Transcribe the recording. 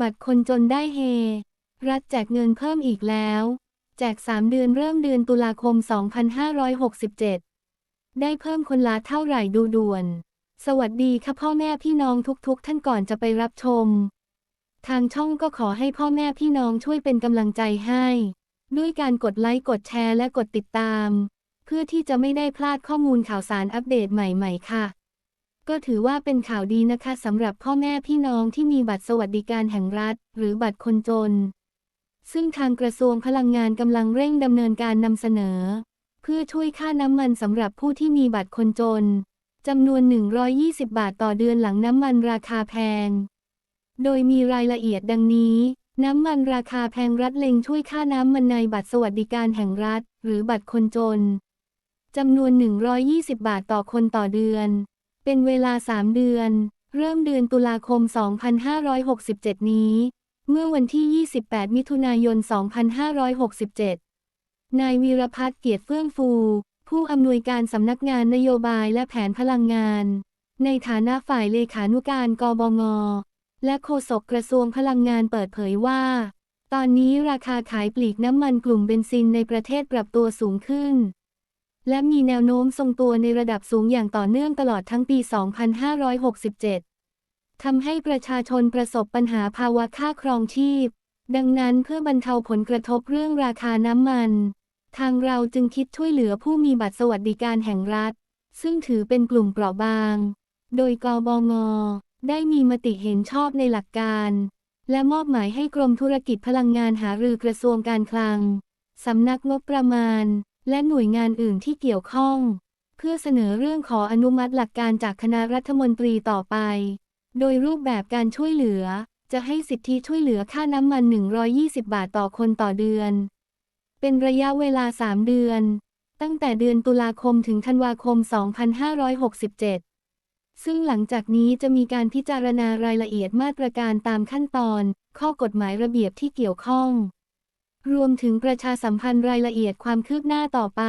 บัตรคนจนได้เฮ รัฐแจกเงินเพิ่มอีกแล้ว แจก 3 เดือนเริ่มเดือนตุลาคม 2567 ได้เพิ่มคนละเท่าไหร่ดูด่วน สวัสดีค่ะพ่อแม่พี่น้องทุกๆ ท่านก่อนจะไปรับชม ทางช่องก็ขอให้พ่อแม่พี่น้องช่วยเป็นกำลังใจให้ ด้วยการกดไลค์กดแชร์และกดติดตาม เพื่อที่จะไม่ได้พลาดข้อมูลข่าวสารอัปเดตใหม่ ๆ ค่ะ ก็ถือว่าเป็นข่าวดีนะคะสำหรับพ่อแม่พี่น้องที่มีบัตรสวัสดิการแห่งรัฐ หรือบัตรคนจน ซึ่งทางกระทรวงพลังงานกำลังเร่งดำเนินการนำเสนอ เพื่อช่วยค่าน้ำมันสำหรับผู้ที่มีบัตรคนจนจำนวน 120 บาทต่อเดือนหลังน้ำมันราคาแพง โดยมีรายละเอียดดังนี้ น้ำมันราคาแพงรัฐเล็งช่วยค่าน้ำมันในบัตรสวัสดิการแห่งรัฐ หรือบัตรคนจนจำนวน 120 บาทต่อคนต่อเดือน เป็นเวลา 3 เดือน เริ่มเดือนตุลาคม 2567 นี้ เมื่อวันที่ 28 มิถุนายน 2567 นายวีรพัฒน์เกียรติเฟื่องฟู ผู้อำนวยการสำนักงานนโยบายและแผนพลังงาน ในฐานะฝ่ายเลขานุการกบง และโฆษกกระทรวงพลังงานเปิดเผยว่า ตอนนี้ราคาขายปลีกน้ำมันกลุ่มเบนซินในประเทศปรับตัวสูงขึ้น และมีแนวโน้มทรงตัวในระดับสูงอย่างต่อเนื่องตลอดทั้งปี 2567 ทำให้ประชาชนประสบปัญหาภาวะค่าครองชีพ ดังนั้นเพื่อบรรเทาผลกระทบเรื่องราคาน้ำมัน ทางเราจึงคิดช่วยเหลือผู้มีบัตรสวัสดิการแห่งรัฐ ซึ่งถือเป็นกลุ่มเปราะบาง โดยกบง ได้มีมติเห็นชอบในหลักการ และมอบหมายให้กรมธุรกิจพลังงานหารือกระทรวงการคลัง สำนักงบประมาณ และหน่วยงานอื่นที่เกี่ยวข้อง เพื่อเสนอเรื่องขออนุมัติหลักการจากคณะรัฐมนตรีต่อไป โดยรูปแบบการช่วยเหลือ จะให้สิทธิช่วยเหลือค่าน้ำมัน 120 บาทต่อคนต่อเดือน เป็นระยะเวลา 3 เดือน ตั้งแต่เดือนตุลาคมถึงธันวาคม 2567ซึ่งหลังจากนี้จะมีการพิจารณารายละเอียดมาตรการตามขั้นตอน ข้อกฎหมายระเบียบที่เกี่ยวข้อง รวมถึงประชาสัมพันธ์รายละเอียดความคืบหน้าต่อไป